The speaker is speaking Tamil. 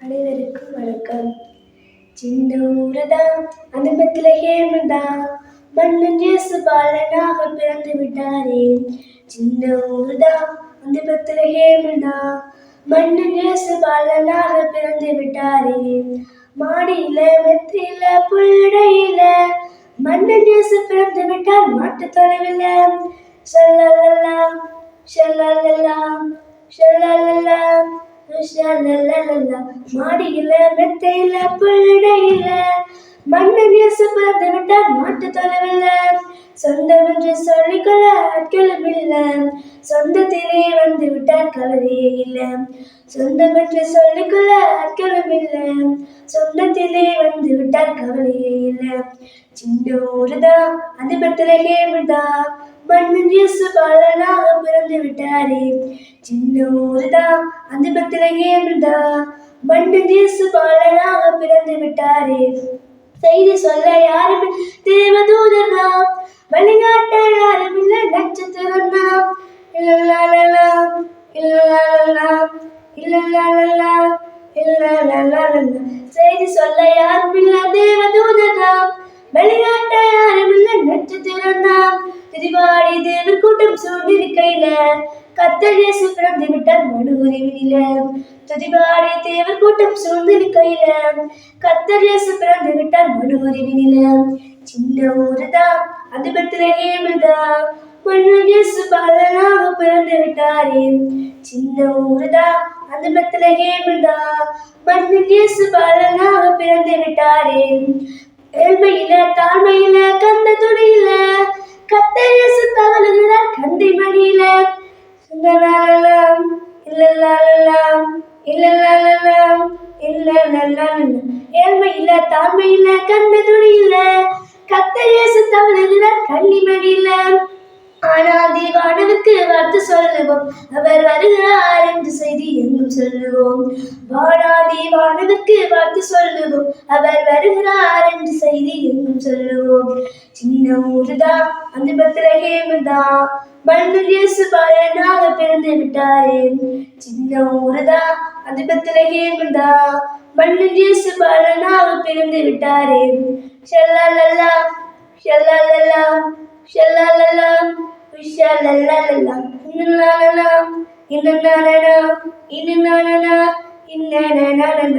அனைவருக்கும் வணக்கம். சின்ன ஊருதான் அந்த பெத்லஹேம்தான் மன்னன் இயேசு பாலனாக பிறந்து விட்டாரே. சின்ன ஊருதான் அந்த பெத்லஹேம்தான் மன்னன் இயேசு பாலனாக பிறந்து விட்டாரே. மாடியில வெற்றில புல்டையில மன்னன் இயேசு பிறந்து விட்டார். மாட்டு தொலைவில் சொல்லலாம் சொல்லலாம் சொல்லலாம் மாடியில மெத்தையில புல்டையில மன்னன் இயேசு பிறந்து விட்டார் மாட்டு தொலைவில்ல. சொந்தம் என்று சொல்லிக்கொள்ள ஆட்களும் இல்லை. சொந்தத்திலே வந்து விட்டார் கவலையே இல்லை. சொந்தம் என்று சொல்லிக்கொள்ள ஆட்களும் இல்லை. சொந்தத்திலே வந்து விட்டார் கவலையே இல்லை. சின்ன ஊருதா அது பெத்தலகேமுதான் மண்ணின் இயேசு பாலனாக பிறந்து விட்டாரே சின்ன ஊருதான் அந்த பெத்தலகேமுதான் மன்னன் இயேசு பாலனாக பிறந்து விட்டாரே செய்தி சொல்ல யாரும் தேவதூதர் தான் வழிகாட்ட யாரும் இல்லை நட்சத்திரம் தான் இல்லலாம் இல்லலாம் இல்லலாம் இல்லலாம் செய்தி சொல்ல யாரும் இல்லை தேவதூதர் தான் வழிகாட்ட யாரும் இல்லை நட்சத்திரம் தான் திரிவாடி தேவர் கூட்டம் சூழ்ந்திருக்கையில கத்தர் இயேசு பிறந்து விட்டார் மனு உரிமையில துதிபாடி தேவர் கூட்டம் சூழ்ந்து கத்தர் இயேசு பிறந்து விட்டார் மனு உரிமையில சின்ன ஊருதான் அது பெத்லஹேம்தான் மண்ணு இயேசு பாலனாக பிறந்து விட்டாரே. சின்ன ஊருதான் அது பெத்லஹேம்தான் மண்ணு இயேசு பாலனாக பிறந்து விட்டாரே. ஏழ்மையில தாழ்மையில கந்த துணியில கத்தரேசு தவழுகிறார் கந்தை மடியில சுந்தரலாம் இல்லலாம் இல்லலாம் இல்லலாம் ஏழ்மையில தாழ்மையில கந்த துணியில கத்தரேசு தவழுகிறார் கள்ளி மடியில ஆனால் தீவானவுக்கு வார்த்தை சொல்லுவோம். அவர் வருகிறார் என்று செய்தி எங்கும் சொல்லுவோம். வானாதி வானவுக்கு வார்த்தை சொல்லுவோம். அவர் வருகிறார் என்று செய்தி எங்கும் சொல்லுவோம். சின்ன ஊருதா அந்த பத்திரகேமதான் மண்ணில் இயேசு பாலனாக பிறந்து விட்டாரே. சின்ன ஊருதா அந்த பத்திரகேமதான் மண்ணில் இயேசு பாலனாக பிறந்து விட்டாரே. ஷல்லா லல்லா ஷல்லா லல்லா ஷல்லா ഇന്ന ഇന്ന ഇന്ന ഇന്ന